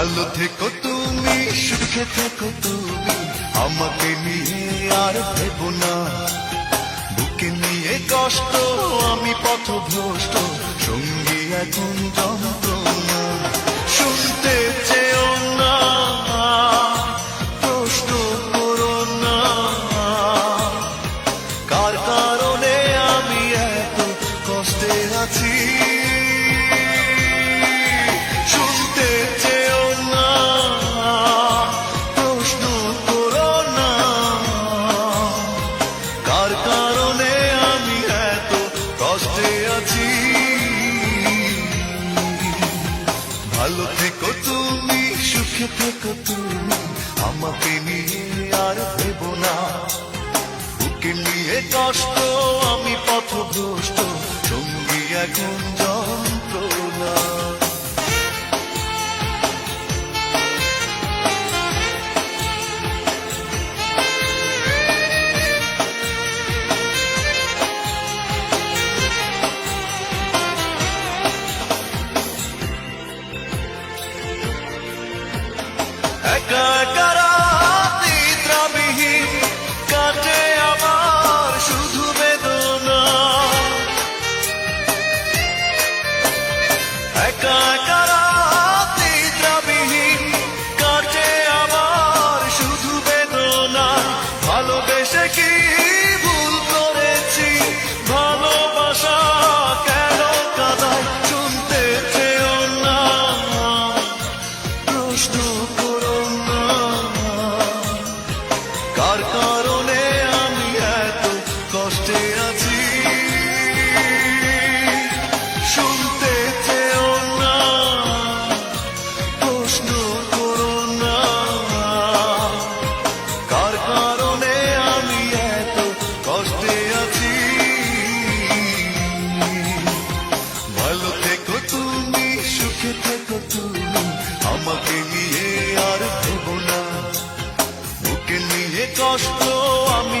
ভালো থেকো তুমি, সুখে থেকো তুমি। আমাকে নিয়ে আর ভেবো না। বুকে নিয়ে কষ্ট, আমি পথভ্রষ্ট। সঙ্গী এখন যন্ত্রণা। শুনতে চেয়েও না, প্রশ্ন করো না। কার কারণে ভালো থেকো তুমি সুখে থেকো তুমি। আমাকে নিয়ে আর ভেব না। বুকে নিয়ে কষ্ট, আমি পথভ্রষ্ট। সঙ্গী এখন যন্ত্রণা। একা একা রাত নিদ্রাবিহীন কাটে আমার শুধু বেদনা। একা একা রাত নিদ্রাবিহীন কাটে আমার শুধু বেদনা। ভালোবেসে কি কার কারণে কষ্ট আমি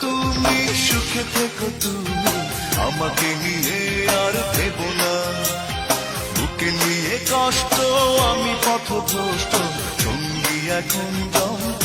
তুমি সুখে থেকো তুমি আমাকে নিয়ে আর ভেবো না। বুকে নিয়ে কষ্ট, আমি পথভ্রষ্ট, সঙ্গী এখন যন্ত্রণা